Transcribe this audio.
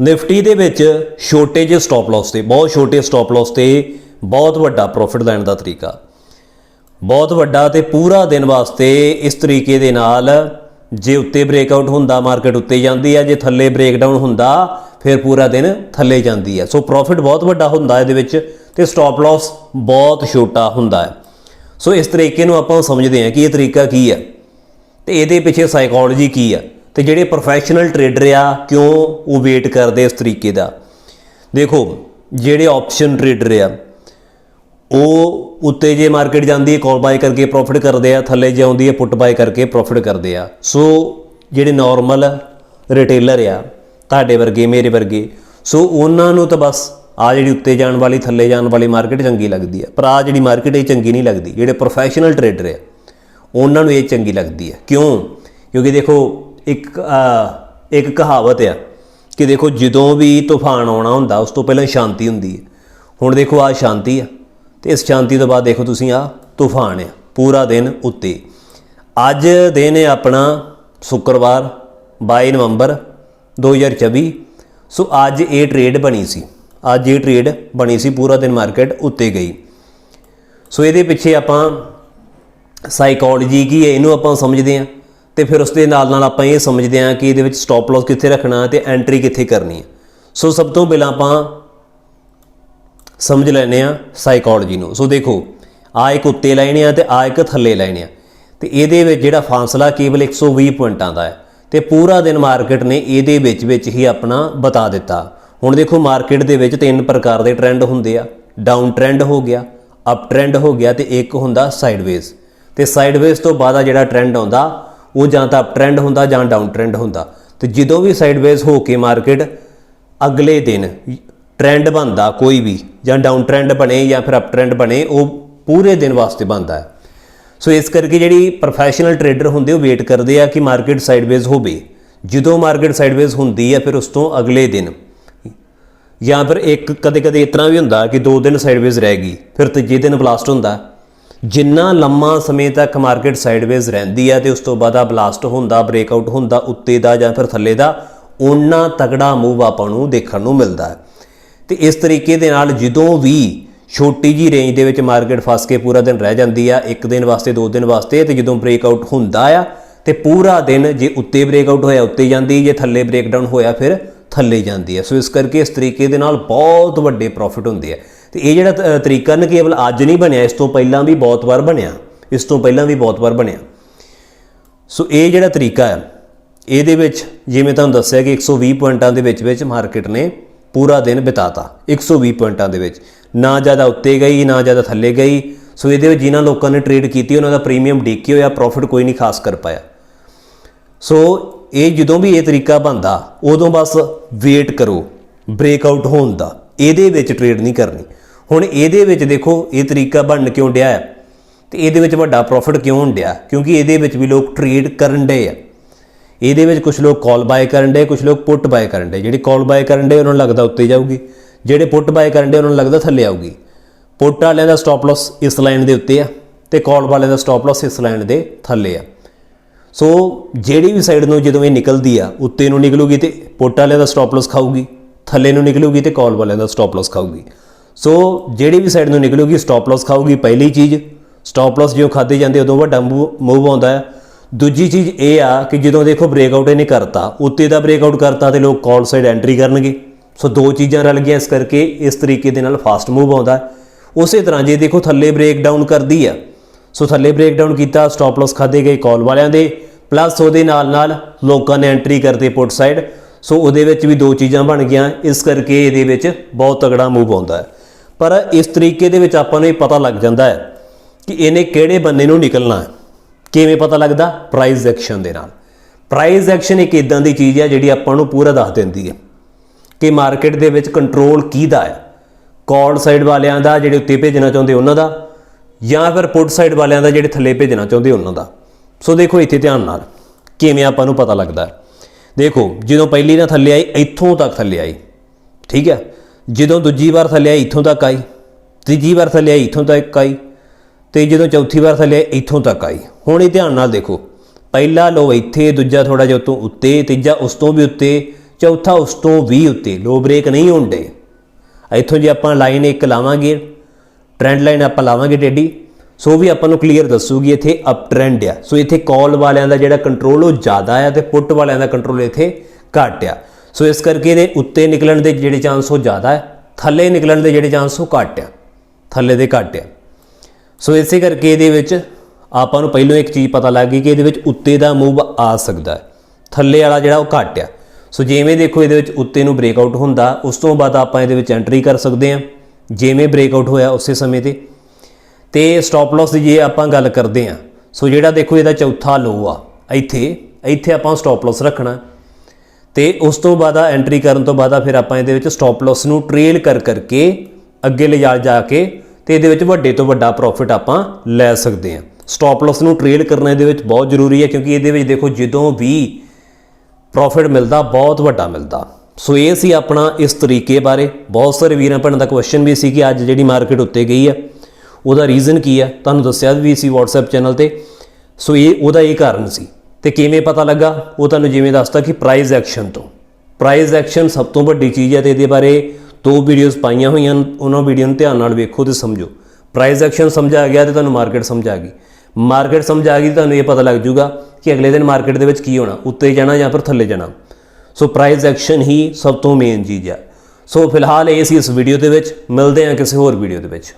ਨਿਫਟੀ ਦੇ ਵਿੱਚ ਛੋਟੇ ਜਿਹੇ ਸਟਾਪ ਲਾਸ ਤੇ, ਬਹੁਤ ਛੋਟੇ ਸਟਾਪ ਲਾਸ ਤੇ ਬਹੁਤ ਵੱਡਾ ਪ੍ਰੋਫਿਟ ਲੈਣ ਦਾ ਤਰੀਕਾ। ਬਹੁਤ ਵੱਡਾ ਤੇ ਪੂਰਾ ਦਿਨ ਵਾਸਤੇ ਇਸ ਤਰੀਕੇ ਦੇ ਨਾਲ ਜੇ ਉੱਤੇ ਬ੍ਰੇਕਆਊਟ ਹੁੰਦਾ ਮਾਰਕੀਟ ਉੱਤੇ ਜਾਂਦੀ ਹੈ, ਜੇ ਥੱਲੇ ਬ੍ਰੇਕਡਾਊਨ ਹੁੰਦਾ, ਫਿਰ ਪੂਰਾ ਦਿਨ ਥੱਲੇ ਜਾਂਦੀ ਹੈ। ਸੋ ਪ੍ਰੋਫਿਟ ਬਹੁਤ ਵੱਡਾ ਹੁੰਦਾ ਇਹਦੇ ਵਿੱਚ ਤੇ ਸਟਾਪ ਲਾਸ ਬਹੁਤ ਛੋਟਾ ਹੁੰਦਾ ਹੈ। ਸੋ ਇਸ ਤਰੀਕੇ ਨੂੰ ਆਪਾਂ ਸਮਝਦੇ ਹਾਂ ਕਿ ਇਹ ਤਰੀਕਾ ਕੀ ਹੈ ਤੇ ਇਹਦੇ ਪਿੱਛੇ ਸਾਈਕੋਲੋਜੀ ਕੀ ਆ ਤੇ ਜਿਹੜੇ ਪ੍ਰੋਫੈਸ਼ਨਲ ਟਰੇਡਰ ਆ, ਕਿਉਂ ਉਹ ਵੇਟ ਕਰਦੇ ਇਸ ਤਰੀਕੇ ਦਾ? ਦੇਖੋ, ਜਿਹੜੇ ਆਪਸ਼ਨ ਟਰੇਡਰ ਆ, ਉਹ ਉੱਤੇ ਜੇ ਮਾਰਕੀਟ ਜਾਂਦੀ ਹੈ ਕਾਲ ਬਾਈ ਕਰਕੇ ਪ੍ਰੋਫਿਟ ਕਰਦੇ ਆ, ਥੱਲੇ ਜੇ ਆਉਂਦੀ ਹੈ ਪੁੱਟ ਬਾਈ ਕਰਕੇ ਪ੍ਰੋਫਿਟ ਕਰਦੇ ਆ। ਸੋ ਜਿਹੜੇ ਨਾਰਮਲ ਰਿਟੇਲਰ ਆ, ਤੁਹਾਡੇ ਵਰਗੇ, ਮੇਰੇ ਵਰਗੇ ਸੋ ਉਹਨਾਂ ਨੂੰ ਤਾਂ ਬਸ ਆ ਜਿਹੜੀ ਉੱਤੇ ਜਾਣ ਵਾਲੀ, ਥੱਲੇ ਜਾਣ ਵਾਲੀ ਮਾਰਕੀਟ ਚੰਗੀ ਲੱਗਦੀ ਆ ਪਰ ਆ ਜਿਹੜੀ ਮਾਰਕੀਟ ਇਹ ਚੰਗੀ ਨਹੀਂ ਲੱਗਦੀ। ਜਿਹੜੇ ਪ੍ਰੋਫੈਸ਼ਨਲ ਟਰੇਡਰ ਆ, ਉਹਨਾਂ ਨੂੰ ਇਹ ਚੰਗੀ ਲੱਗਦੀ ਹੈ। ਕਿਉਂ? ਕਿਉਂਕਿ ਦੇਖੋ ਇੱਕ ਇੱਕ ਕਹਾਵਤ ਆ ਕਿ ਦੇਖੋ ਜਦੋਂ ਵੀ ਤੂਫਾਨ ਆਉਣਾ ਹੁੰਦਾ, ਉਸ ਤੋਂ ਪਹਿਲਾਂ ਸ਼ਾਂਤੀ ਹੁੰਦੀ ਹੈ। ਹੁਣ ਦੇਖੋ ਆ ਸ਼ਾਂਤੀ ਆ ਤੇ ਇਸ ਸ਼ਾਂਤੀ ਤੋਂ ਬਾਅਦ ਦੇਖੋ ਤੁਸੀਂ ਆ ਤੂਫਾਨ ਆ, ਪੂਰਾ ਦਿਨ ਉੱਤੇ। ਅੱਜ ਦਿਨ ਹੈ ਆਪਣਾ ਸ਼ੁੱਕਰਵਾਰ 22 ਨਵੰਬਰ 2024 ਸੋ ਅੱਜ ਇਹ ਟ੍ਰੇਡ ਬਣੀ ਸੀ। ਅੱਜ ਇਹ ਟ੍ਰੇਡ ਬਣੀ ਸੀ, ਪੂਰਾ ਦਿਨ ਮਾਰਕੀਟ ਉੱਤੇ ਗਈ। ਸੋ ਇਹਦੇ ਪਿੱਛੇ ਆਪਾਂ ਸਾਈਕੋਲੋਜੀ ਕੀ ਹੈ, ਇਹਨੂੰ ਆਪਾਂ ਸਮਝਦੇ ਹਾਂ। ਤੇ ਫਿਰ ਉਸ ਦੇ ਨਾਲ ਨਾਲ ਆਪਾਂ ਇਹ ਸਮਝਦੇ ਹਾਂ ਕਿ ਇਹਦੇ ਵਿੱਚ ਸਟਾਪ ਲਾਸ ਕਿੱਥੇ ਰੱਖਣਾ ਤੇ ਐਂਟਰੀ ਕਿੱਥੇ ਕਰਨੀ ਹੈ। ਸੋ ਸਭ ਤੋਂ ਪਹਿਲਾਂ ਆਪਾਂ ਸਮਝ ਲੈਨੇ ਆ ਸਾਈਕੋਲੋਜੀ ਨੂੰ। ਸੋ ਦੇਖੋ, ਆ ਇੱਕ ਉੱਤੇ ਲਾਈਨ ਆ ਤੇ ਆ ਇੱਕ ਥੱਲੇ ਲਾਈਨ ਆ। ਤੇ ਇਹਦੇ ਵਿੱਚ ਜਿਹੜਾ ਫਾਸਲਾ ਕੇਵਲ 120 ਪੁਆਇੰਟਾਂ ਦਾ ਹੈ ਤੇ ਪੂਰਾ ਦਿਨ ਮਾਰਕੀਟ ਨੇ ਇਹਦੇ ਵਿੱਚ ਵਿੱਚ ਹੀ ਆਪਣਾ ਬਤਾ ਦਿੱਤਾ। ਹੁਣ ਦੇਖੋ ਮਾਰਕੀਟ ਦੇ ਵਿੱਚ ਤਿੰਨ ਪ੍ਰਕਾਰ ਦੇ ਟ੍ਰੈਂਡ ਹੁੰਦੇ ਆ। ਡਾਊਨ ਟ੍ਰੈਂਡ ਹੋ ਗਿਆ ਅਪ ਟ੍ਰੈਂਡ ਹੋ ਗਿਆ ਤੇ ਇੱਕ ਹੁੰਦਾ ਸਾਈਡਵੇਜ਼ ਤੇ ਸਾਈਡਵੇਜ਼ ਤੋਂ ਬਾਅਦ ਆ ਜਿਹੜਾ ਟ੍ਰੈਂਡ ਆਉਂਦਾ ਉਹ ਜਾਂ ਤਾਂ ਅਪ ਟ੍ਰੈਂਡ ਹੁੰਦਾ ਜਾਂ ਡਾਊਨ ਟ੍ਰੈਂਡ ਹੁੰਦਾ। ਤੇ ਜਦੋਂ ਵੀ ਸਾਈਡਵੇਜ਼ ਹੋ ਕੇ ਮਾਰਕੀਟ ਅਗਲੇ ਦਿਨ ਟ੍ਰੈਂਡ ਬਣਦਾ ਕੋਈ ਵੀ, ਜਾਂ ਡਾਊਨ ਟ੍ਰੈਂਡ ਬਣੇ ਜਾਂ ਫਿਰ ਅਪ ਟ੍ਰੈਂਡ ਬਣੇ, ਉਹ ਪੂਰੇ ਦਿਨ ਵਾਸਤੇ ਬਣਦਾ ਹੈ। ਸੋ ਇਸ ਕਰਕੇ ਜਿਹੜੀ ਪ੍ਰੋਫੈਸ਼ਨਲ ਟਰੇਡਰ ਹੁੰਦੇ, ਉਹ ਵੇਟ ਕਰਦੇ ਆ ਕਿ ਮਾਰਕੀਟ ਸਾਈਡਵੇਜ਼ ਹੋਵੇ। ਜਦੋਂ ਮਾਰਕੀਟ ਸਾਈਡਵੇਜ਼ ਹੁੰਦੀ ਹੈ, ਫਿਰ ਉਸ ਤੋਂ ਅਗਲੇ ਦਿਨ ਜਾਂ ਫਿਰ ਇੱਕ ਕਦੇ ਕਦੇ ਇਤਨਾ ਵੀ ਹੁੰਦਾ ਕਿ ਦੋ ਦਿਨ ਸਾਈਡਵੇਜ਼ ਰਹਿ ਗਈ, ਫਿਰ ਤੀਜੇ ਦਿਨ ਬਲਾਸਟ ਹੁੰਦਾ। ਜਿੰਨਾ ਲੰਮਾ ਸਮੇਂ ਤੱਕ ਮਾਰਕੀਟ ਸਾਈਡਵੇਜ਼ ਰਹਿੰਦੀ ਹੈ ਤੇ ਉਸ ਤੋਂ ਬਾਅਦ ਆ ਬਲਾਸਟ ਹੁੰਦਾ ਬ੍ਰੇਕਆਊਟ ਹੁੰਦਾ, ਉੱਤੇ ਦਾ ਜਾਂ ਫਿਰ ਥੱਲੇ ਦਾ, ਓਨਾ ਤਗੜਾ ਮੂਵ ਆਪਾਂ ਨੂੰ ਦੇਖਣ ਨੂੰ ਮਿਲਦਾ ਹੈ। ਤੇ ਇਸ ਤਰੀਕੇ ਦੇ ਨਾਲ ਜਦੋਂ ਵੀ ਛੋਟੀ ਜੀ ਰੇਂਜ ਦੇ ਵਿੱਚ ਮਾਰਕੀਟ ਫਸ ਕੇ ਪੂਰਾ ਦਿਨ ਰਹਿ ਜਾਂਦੀ ਆ, ਇੱਕ ਦਿਨ ਵਾਸਤੇ, ਦੋ ਦਿਨ ਵਾਸਤੇ, ਤੇ ਜਦੋਂ ਬ੍ਰੇਕਆਊਟ ਹੁੰਦਾ ਆ, ਤੇ ਪੂਰਾ ਦਿਨ ਜੇ ਉੱਤੇ ਬ੍ਰੇਕਆਊਟ ਹੋਇਆ, ਉੱਤੇ ਜਾਂਦੀ, ਜੇ ਥੱਲੇ ਬ੍ਰੇਕਡਾਊਨ ਹੋਇਆ, ਫਿਰ ਥੱਲੇ ਜਾਂਦੀ ਹੈ। ਸੋ ਇਸ ਕਰਕੇ ਇਸ ਤਰੀਕੇ ਦੇ ਨਾਲ ਬਹੁਤ ਵੱਡੇ ਪ੍ਰੋਫਿਟ ਹੁੰਦੇ ਆ। ਤੇ ਇਹ ਜਿਹੜਾ ਤ- ਤਰੀਕਾ ਨਾ ਕੇਵਲ ਅੱਜ ਨਹੀਂ ਬਣਿਆ, ਇਸ ਤੋਂ ਪਹਿਲਾਂ ਵੀ ਬਹੁਤ ਵਾਰ ਬਣਿਆ, ਇਸ ਤੋਂ ਪਹਿਲਾਂ ਵੀ ਬਹੁਤ ਵਾਰ ਬਣਿਆ। ਸੋ ਇਹ ਜਿਹੜਾ ਤਰੀਕਾ ਹੈ, ਇਹਦੇ ਵਿੱਚ ਜਿਵੇਂ ਤੁਹਾਨੂੰ ਦੱਸਿਆ ਕਿ 120 ਪੁਆਇੰਟਾਂ ਦੇ ਵਿੱਚ ਵਿੱਚ ਮਾਰਕੀਟ ਨੇ ਪੂਰਾ ਦਿਨ ਬਿਤਾਤਾ 120 ਪੁਆਇੰਟਾਂ ਦੇ ਵਿੱਚ। ਨਾ ਜ਼ਿਆਦਾ ਉੱਤੇ ਗਈ, ਨਾ ਜ਼ਿਆਦਾ ਥੱਲੇ ਗਈ। ਸੋ ਇਹਦੇ ਵਿੱਚ ਜਿਨ੍ਹਾਂ ਲੋਕਾਂ ਨੇ ਟ੍ਰੇਡ ਕੀਤੀ, ਉਹਨਾਂ ਦਾ ਪ੍ਰੀਮੀਅਮ ਡਿੱਕੇ ਹੋਇਆ, ਪ੍ਰੋਫਿਟ ਕੋਈ ਨਹੀਂ ਖਾਸ ਕਰ ਪਾਇਆ। ਸੋ ਇਹ ਜਦੋਂ ਵੀ ਇਹ ਤਰੀਕਾ ਬੰਦਾ ਉਦੋਂ ਬਸ ਵੇਟ ਕਰੋ ਬ੍ਰੇਕ ਆਊਟ ਹੋਣ ਦਾ, ਇਹਦੇ ਵਿੱਚ ਟ੍ਰੇਡ ਨਹੀਂ ਕਰਨੀ। ਹੁਣ ਇਹਦੇ ਵਿੱਚ ਦੇਖੋ, ਇਹ ਤਰੀਕਾ ਬਣਨ ਕਿਉਂ ਡਿਆ ਹੈ? ਤੇ ਇਹਦੇ ਵਿੱਚ ਵੱਡਾ ਪ੍ਰੋਫਿਟ ਕਿਉਂ ਹੋਣ ਕਿਉਂਕਿ ਇਹਦੇ ਵਿੱਚ ਵੀ ਲੋਕ ਟ੍ਰੇਡ ਕਰਨ ਡੇ ਆ। ਇਹਦੇ ਵਿੱਚ ਕੁਝ ਲੋਕ ਕਾਲ ਬਾਏ ਕਰਨ ਡੇ ਕੁਝ ਲੋਕ ਪੁੱਟ ਬਾਏ ਕਰਨ ਡੇ ਜਿਹੜੇ ਕਾਲ ਬਾਏ ਕਰਨ ਡੇ ਉਹਨਾਂ ਨੂੰ ਲੱਗਦਾ ਉੱਤੇ ਜਾਊਗੀ। ਜਿਹੜੇ ਪੁੱਟ ਬਾਏ ਕਰਨ ਡੇ ਉਹਨਾਂ ਨੂੰ ਲੱਗਦਾ ਥੱਲੇ ਆਊਗੀ। ਪੁੱਟ ਵਾਲਿਆਂ ਦਾ ਸਟਾਪ ਲਾਸ ਇਸ ਲਾਈਨ ਦੇ ਉੱਤੇ ਆ ਤੇ ਕਾਲ ਵਾਲਿਆਂ ਦਾ ਸਟਾਪ ਲਾਸ ਇਸ ਲਾਈਨ ਦੇ ਥੱਲੇ ਆ। ਸੋ ਜਿਹੜੀ ਵੀ ਸਾਈਡ ਨੂੰ ਜਦੋਂ ਇਹ ਨਿਕਲਦੀ ਆ, ਉੱਤੇ ਨੂੰ ਨਿਕਲੂਗੀ ਤੇ ਪੁੱਟ ਵਾਲਿਆਂ ਦਾ ਸਟਾਪ ਲਾਸ ਖਾਊਗੀ, ਥੱਲੇ ਨੂੰ ਨਿਕਲੂਗੀ ਤੇ ਕਾਲ ਵਾਲਿਆਂ ਦਾ ਸਟਾਪ ਲਾਸ ਖਾਊਗੀ। ਸੋ ਜਿਹੜੀ ਵੀ ਸਾਈਡ ਨੂੰ ਨਿਕਲੂਗੀ ਸਟਾਪ ਲਾਸ ਖਾਊਗੀ ਪਹਿਲੀ ਚੀਜ਼। ਸਟਾਪ ਲਾਸ ਜਦੋਂ ਖਾਦੇ ਜਾਂਦੇ ਉਦੋਂ ਵੱਡਾ ਮੂਵ ਆਉਂਦਾ ਹੈ। ਦੂਜੀ ਚੀਜ਼ ਇਹ ਆ ਕਿ ਜਦੋਂ ਦੇਖੋ ਬ੍ਰੇਕਆਊਟ ਇਹਨੇ ਕਰਤਾ, ਉੱਤੇ ਦਾ ਬ੍ਰੇਕਆਊਟ ਕਰਤਾ ਤੇ ਲੋਕ ਕਾਲ ਸਾਈਡ ਐਂਟਰੀ ਕਰਨਗੇ। ਸੋ ਦੋ ਚੀਜ਼ਾਂ ਰਲ ਗਈਆਂ, ਇਸ ਕਰਕੇ ਇਸ ਤਰੀਕੇ ਦੇ ਨਾਲ ਫਾਸਟ ਮੂਵ ਆਉਂਦਾ ਉਸੇ ਤਰ੍ਹਾਂ ਜੇ ਦੇਖੋ ਥੱਲੇ ਬ੍ਰੇਕਡਾਊਨ ਕਰਦੀ ਆ। ਸੋ ਥੱਲੇ ਬ੍ਰੇਕ ਡਾਊਨ ਕੀਤਾ ਸਟਾਪ ਲਾਸ ਖਾਦੇ ਗਏ ਕਾਲ ਵਾਲਿਆਂ ਦੇ। ਪਲੱਸ ਉਹਦੇ ਨਾਲ ਨਾਲ ਲੋਕਾਂ ਨੇ ਐਂਟਰੀ ਕਰਤੇ ਪੁੱਟ ਸਾਈਡ ਸੋ ਉਹਦੇ ਵਿੱਚ ਵੀ ਦੋ ਚੀਜ਼ਾਂ ਬਣ ਗਈਆਂ, ਇਸ ਕਰਕੇ ਇਹਦੇ ਵਿੱਚ ਬਹੁਤ ਤਗੜਾ ਮੂਵ ਆਉਂਦਾ ਹੈ। ਪਰ ਇਸ ਤਰੀਕੇ ਦੇ ਵਿੱਚ ਆਪਾਂ ਨੂੰ ਇਹ ਪਤਾ ਲੱਗ ਜਾਂਦਾ ਹੈ ਕਿ ਇਹਨੇ ਕਿਹੜੇ ਬੰਨੇ ਨੂੰ ਨਿਕਲਣਾ ਹੈ। ਕਿਵੇਂ ਪਤਾ ਲੱਗਦਾ? ਪ੍ਰਾਈਸ ਐਕਸ਼ਨ ਦੇ ਨਾਲ। ਪ੍ਰਾਈਸ ਐਕਸ਼ਨ ਇੱਕ ਇਦਾਂ ਦੀ ਚੀਜ਼ ਹੈ ਜਿਹੜੀ ਆਪਾਂ ਨੂੰ ਪੂਰਾ ਦੱਸ ਦਿੰਦੀ ਹੈ ਕਿ ਮਾਰਕੀਟ ਦੇ ਵਿੱਚ ਕੰਟਰੋਲ ਕਿਹਦਾ ਹੈ? ਕਾਲ ਸਾਈਡ ਵਾਲਿਆਂ ਦਾ ਜਿਹੜੇ ਉੱਤੇ ਭੇਜਣਾ ਚਾਹੁੰਦੇ ਉਹਨਾਂ ਦਾ ਜਾਂ ਫਿਰ ਪੁੱਟ ਸਾਈਡ ਵਾਲਿਆਂ ਦਾ ਜਿਹੜੇ ਥੱਲੇ ਭੇਜਣਾ ਚਾਹੁੰਦੇ ਉਹਨਾਂ ਦਾ। ਸੋ ਦੇਖੋ ਇੱਥੇ ਧਿਆਨ ਨਾਲ ਕਿਵੇਂ ਆਪਾਂ ਨੂੰ ਪਤਾ ਲੱਗਦਾ ਦੇਖੋ, ਜਦੋਂ ਪਹਿਲੀ ਨਾ ਥੱਲੇ ਆਈ, ਇੱਥੋਂ ਤੱਕ ਥੱਲੇ ਆਈ। ਠੀਕ ਹੈ? ਜਦੋਂ ਦੂਜੀ ਵਾਰ ਥੱਲੇ ਆਈ ਇੱਥੋਂ ਤੱਕ ਆਈ। ਤੀਜੀ ਵਾਰ ਥੱਲੇ ਆਈ ਇੱਥੋਂ ਤੱਕ ਆਈ। ਤੇ ਜਦੋਂ ਚੌਥੀ ਵਾਰ ਥੱਲੇ ਆਈ, ਇੱਥੋਂ ਤੱਕ ਆਈ। ਹੁਣ ਇਹ ਧਿਆਨ ਨਾਲ ਦੇਖੋ। ਪਹਿਲਾ ਲੋ ਇੱਥੇ ਦੂਜਾ ਥੋੜਾ ਜਿਹਾ ਉਤੋਂ ਉੱਤੇ ਤੀਜਾ ਉਸ ਤੋਂ ਵੀ ਉੱਤੇ ਚੌਥਾ ਉਸ ਤੋਂ ਵੀ ਉੱਤੇ। ਲੋ ਬ੍ਰੇਕ ਨਹੀਂ ਹੁੰਦੇ ਇੱਥੋਂ ਜੇ ਆਪਾਂ ਲਾਈਨ ਇੱਕ ਲਾਵਾਂਗੇ ਟ੍ਰੈਂਡ ਲਾਈਨ ਆਪਾਂ ਲਾਵਾਂਗੇ ਟੇਡੀ ਸੋ ਵੀ ਆਪਾਂ ਨੂੰ ਕਲੀਅਰ ਦੱਸੂਗੀ ਇੱਥੇ ਅਪ ਟ੍ਰੈਂਡ ਆ। ਸੋ ਇੱਥੇ ਕਾਲ ਵਾਲਿਆਂ ਦਾ ਜਿਹੜਾ ਕੰਟਰੋਲ ਉਹ ਜ਼ਿਆਦਾ ਆ ਤੇ ਪੁੱਟ ਵਾਲਿਆਂ ਦਾ ਕੰਟਰੋਲ ਇੱਥੇ ਘੱਟ ਆ। ਸੋ ਇਸ ਕਰਕੇ ਇਹਦੇ ਉੱਤੇ ਨਿਕਲਣ ਦੇ ਜਿਹੜੇ ਚਾਂਸ ਉਹ ਜ਼ਿਆਦਾ ਹੈ, ਥੱਲੇ ਨਿਕਲਣ ਦੇ ਜਿਹੜੇ ਚਾਂਸ ਉਹ ਘੱਟ ਆ, ਥੱਲੇ ਦੇ ਘੱਟ ਆ। ਸੋ ਇਸੇ ਕਰਕੇ ਇਹਦੇ ਵਿੱਚ ਆਪਾਂ ਨੂੰ ਪਹਿਲਾਂ ਇੱਕ ਚੀਜ਼ ਪਤਾ ਲੱਗ ਗਈ ਕਿ ਇਹਦੇ ਵਿੱਚ ਉੱਤੇ ਦਾ ਮੂਵ ਆ ਸਕਦਾ ਹੈ, ਥੱਲੇ ਵਾਲਾ ਜਿਹੜਾ ਉਹ ਘੱਟ ਆ। ਸੋ ਜਿਵੇਂ ਦੇਖੋ ਇਹਦੇ ਵਿੱਚ ਉੱਤੇ ਨੂੰ ਬ੍ਰੇਕ ਆਊਟ ਹੁੰਦਾ, ਉਸ ਤੋਂ ਬਾਅਦ ਆਪਾਂ ਇਹਦੇ ਵਿੱਚ ਐਂਟਰੀ ਕਰ ਸਕਦੇ ਹਾਂ, ਜਿਵੇਂ ਬ੍ਰੇਕਆਊਟ ਹੋਇਆ ਉਸੇ ਸਮੇਂ ਤੇ। ਤੇ ਸਟਾਪ ਲਾਸ ਦੀ ਜੇ ਆਪਾਂ ਗੱਲ ਕਰਦੇ ਹਾਂ, ਸੋ ਜਿਹੜਾ ਦੇਖੋ ਇਹਦਾ ਚੌਥਾ ਲੋ ਆ, ਇੱਥੇ ਇੱਥੇ ਆਪਾਂ ਸਟਾਪ ਲਾਸ ਰੱਖਣਾ। ਤੇ ਉਸ ਤੋਂ ਬਾਅਦ ਆ ਐਂਟਰੀ ਕਰਨ ਤੋਂ ਬਾਅਦ ਆ ਫਿਰ ਆਪਾਂ ਇਹਦੇ ਵਿੱਚ ਸਟਾਪ ਲਾਸ ਨੂੰ ਟ੍ਰੇਲ ਕਰ ਕਰਕੇ ਅੱਗੇ ਲਿਜਾ ਜਾ ਕੇ ਤੇ ਇਹਦੇ ਵਿੱਚ ਵੱਡੇ ਤੋਂ ਵੱਡਾ ਪ੍ਰੋਫਿਟ ਆਪਾਂ ਲੈ ਸਕਦੇ ਹਾਂ। ਸਟਾਪ ਲਾਸ ਨੂੰ ਟ੍ਰੇਲ ਕਰਨਾ ਇਹਦੇ ਵਿੱਚ ਬਹੁਤ ਜ਼ਰੂਰੀ ਹੈ ਕਿਉਂਕਿ ਇਹਦੇ ਵਿੱਚ ਦੇਖੋ ਜਦੋਂ ਵੀ ਪ੍ਰੋਫਿਟ ਮਿਲਦਾ, ਬਹੁਤ ਵੱਡਾ ਮਿਲਦਾ। ਸੋ ਇਹ ਸੀ ਆਪਣਾ ਇਸ ਤਰੀਕੇ ਬਾਰੇ। ਬਹੁਤ ਸਾਰੇ ਵੀਰਾਂ ਭੈਣਾਂ ਦਾ ਕੁਐਸਚਨ ਵੀ ਸੀ ਕਿ ਅੱਜ ਜਿਹੜੀ ਮਾਰਕੀਟ ਉੱਤੇ ਗਈ ਆ, ਉਹਦਾ ਰੀਜ਼ਨ ਕੀ ਆ? ਤੁਹਾਨੂੰ ਦੱਸਿਆ ਵੀ ਸੀ WhatsApp ਚੈਨਲ ਤੇ। ਸੋ ਇਹ, ਉਹਦਾ ਇਹ ਕਾਰਨ ਸੀ। ਤੇ ਕਿਵੇਂ ਪਤਾ ਲੱਗਾ? ਉਹ ਤੁਹਾਨੂੰ ਜਿਵੇਂ ਦੱਸਤਾ ਕਿ ਪ੍ਰਾਈਸ ਐਕਸ਼ਨ ਤੋਂ। ਪ੍ਰਾਈਸ ਐਕਸ਼ਨ ਸਭ ਤੋਂ ਵੱਡੀ ਚੀਜ਼ ਹੈ ਤੇ ਇਹਦੇ ਬਾਰੇ ਦੋ ਵੀਡੀਓਜ਼ ਪਾਈਆਂ ਹੋਈਆਂ ਹਨ, ਉਹਨਾਂ ਵੀਡੀਓ ਨੂੰ ਧਿਆਨ ਨਾਲ ਵੇਖੋ ਤੇ ਸਮਝੋ। ਪ੍ਰਾਈਸ ਐਕਸ਼ਨ ਸਮਝ ਆ ਗਿਆ ਤੇ ਤੁਹਾਨੂੰ ਮਾਰਕੀਟ ਸਮਝ ਆ ਗਈ। ਮਾਰਕੀਟ ਸਮਝ ਆ ਗਈ ਤੁਹਾਨੂੰ ਇਹ ਪਤਾ ਲੱਗ ਜੂਗਾ ਕਿ ਅਗਲੇ ਦਿਨ ਮਾਰਕੀਟ ਦੇ ਵਿੱਚ ਕੀ ਹੋਣਾ। ਉੱਤੇ ਜਾਣਾ ਜਾਂ ਫਿਰ ਥੱਲੇ ਜਾਣਾ। ਸੋ ਪ੍ਰਾਈਸ ਐਕਸ਼ਨ ਹੀ ਸਭ ਤੋਂ ਮੇਨ ਚੀਜ਼ ਹੈ ਸੋ ਫਿਲਹਾਲ ਇਹ ਸੀ ਇਸ ਵੀਡੀਓ ਦੇ ਵਿੱਚ। ਮਿਲਦੇ ਹਾਂ ਕਿਸੇ ਹੋਰ ਵੀਡੀਓ ਦੇ ਵਿੱਚ।